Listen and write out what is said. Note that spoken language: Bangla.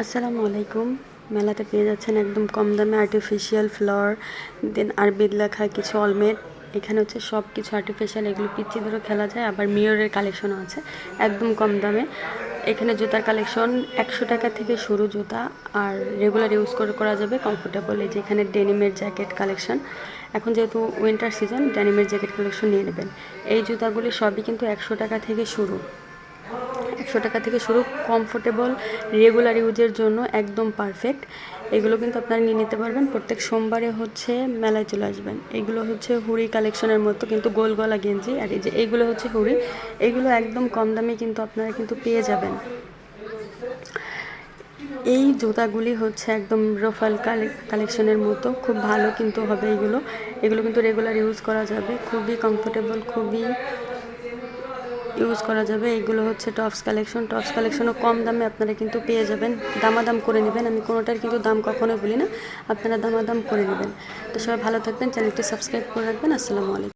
আসসালামু আলাইকুম। মেলাতে পেয়ে যাচ্ছেন একদম কম দামে আর্টিফিশিয়াল ফ্লাওয়ার দেন আরবিদ লেখা কিছু অলমেট এখানে হচ্ছে সব কিছু আর্টিফিশিয়াল এগুলো পিচ্ছি ধরে খেলা যায়, আবার মিররের কালেকশনও আছে, একদম কম দামে। এখানে জুতার কালেকশন একশো টাকা থেকে শুরু জুতা, আর রেগুলার ইউজ করে করা যাবে কমফোর্টেবল এই যে এখানে ডেনিমের জ্যাকেট কালেকশন এখন যেহেতু উইন্টার সিজন ডেনিমের জ্যাকেট কালেকশন নিয়ে নেবেন। এই জুতাগুলি সবই কিন্তু একশো টাকা থেকে শুরু। একশো টাকা থেকে শুরু কমফোর্টেবল রেগুলার ইউজের জন্য একদম পারফেক্ট এগুলো কিন্তু আপনারা নিয়ে নিতে পারবেন। প্রত্যেক সোমবারে হচ্ছে মেলায় চলে আসবেন। এগুলো হচ্ছে হুড়ি কালেকশনের মতো, কিন্তু গোল গলা গেঞ্জি। আর এই যে এইগুলো হচ্ছে হুড়ি, এগুলো একদম কম দামে কিন্তু আপনারা কিন্তু পেয়ে যাবেন। এই জুতাগুলি হচ্ছে একদম রোফাল কালেকশনের মতো। খুব ভালো কিন্তু হবে এগুলো। এগুলো কিন্তু রেগুলার ইউজ করা যাবে। খুবই কমফোর্টেবল খুবই ইউজ করা যাবে। এইগুলো হচ্ছে টপস কালেকশন। টপস কালেকশনও কম দামে আপনারা কিন্তু পেয়ে যাবেন। দামাদাম করে নেবেন। আমি কোনোটার কিন্তু দাম কখনোই বলি না। আপনারা দামাদাম করে নেবেন। তো সবাই ভালো থাকবেন। চ্যানেলটি সাবস্ক্রাইব করে রাখবেন। আসসালামু আলাইকুম।